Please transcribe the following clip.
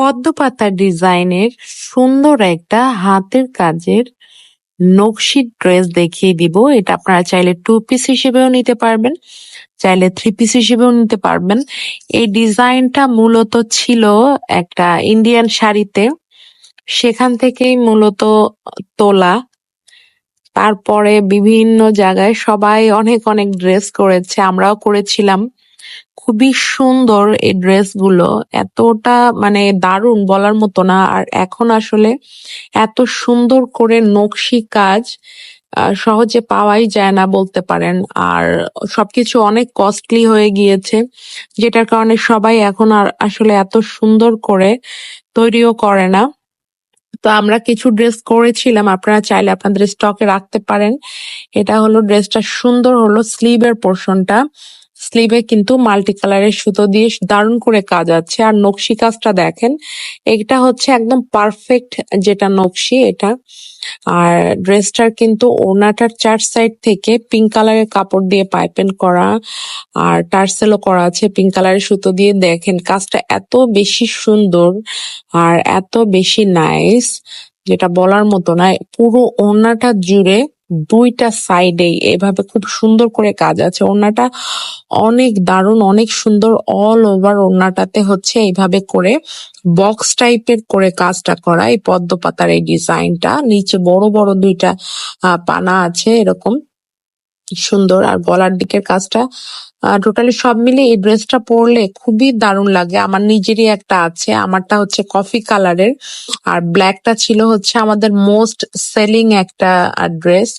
পদ্ম পাতা ডিজাইনের সুন্দর একটা হাতের কাজের নকশি ড্রেস দেখিয়ে দিব। এটা আপনারা চাইলে টু পিস হিসেবেও নিতে পারবেন, চাইলে থ্রি পিস হিসেবেও নিতে পারবেন। এই ডিজাইনটা মূলত ছিল একটা ইন্ডিয়ান শাড়িতে। সেখান থেকেই মূলত তোলা। তারপরে বিভিন্ন জায়গায় সবাই অনেক অনেক ড্রেস করেছে, আমরাও করেছিলাম। খুবই সুন্দর এই ড্রেসগুলো। এতটা মানে দারুণ বলার মতো না। আর এখন আসলে এত সুন্দর করে নকশি কাজ সহজে পাওয়াই যায় না বলতে পারেন। আর সবকিছু অনেক কস্টলি হয়ে গিয়েছে, যেটার কারণে সবাই এখন আর আসলে এত সুন্দর করে তৈরিও করে না। তো আমরা কিছু ড্রেস করেছিলাম, আপনারা চাইলে আপনাদের স্টকে রাখতে পারেন। এটা হলো ড্রেসটা সুন্দর হলো স্লিভের পোর্শনটা। স্লিভে কিন্তু মাল্টি কালারের সুতো দিয়ে দারুণ করে কাজ আছে আর নকশি কাজটা দেখেন, এটা হচ্ছে একদম পারফেক্ট যেটা নকশি এটা। আর ড্রেসটার কিন্তু ওড়নাটার চার সাইড থেকে পিঙ্ক কালারের কাপড় দিয়ে পাইপেন করা, আর টার্সেলও করা আছে পিঙ্ক কালারের সুতো দিয়ে। দেখেন, কাজটা এত বেশি সুন্দর আর এত বেশি নাইস, যেটা বলার মতো না, পুরো ওড়নাটা জুড়ে দুইটা সাইডে এভাবে খুব সুন্দর করে কাজ আছে। ওড়নাটা অনেক দারুণ, অনেক সুন্দর অল ওভার ওড়নাটাতে হচ্ছে এইভাবে করে বক্স টাইপের করে কাজটা করা। এই পদ্ম পাতার এই ডিজাইনটা নিচে বড় বড় দুইটা পানা আছে এরকম। সুন্দর। আর গলার দিকের কাজটা টোটালি সব মিলে এই ড্রেসটা পরলে খুবই দারুণ লাগে। আমার নিজেরই একটা আছে। আমারটা হচ্ছে কফি কালারের আর ব্ল্যাকটা ছিল হচ্ছে আমাদের মোস্ট সেলিং একটা ড্রেস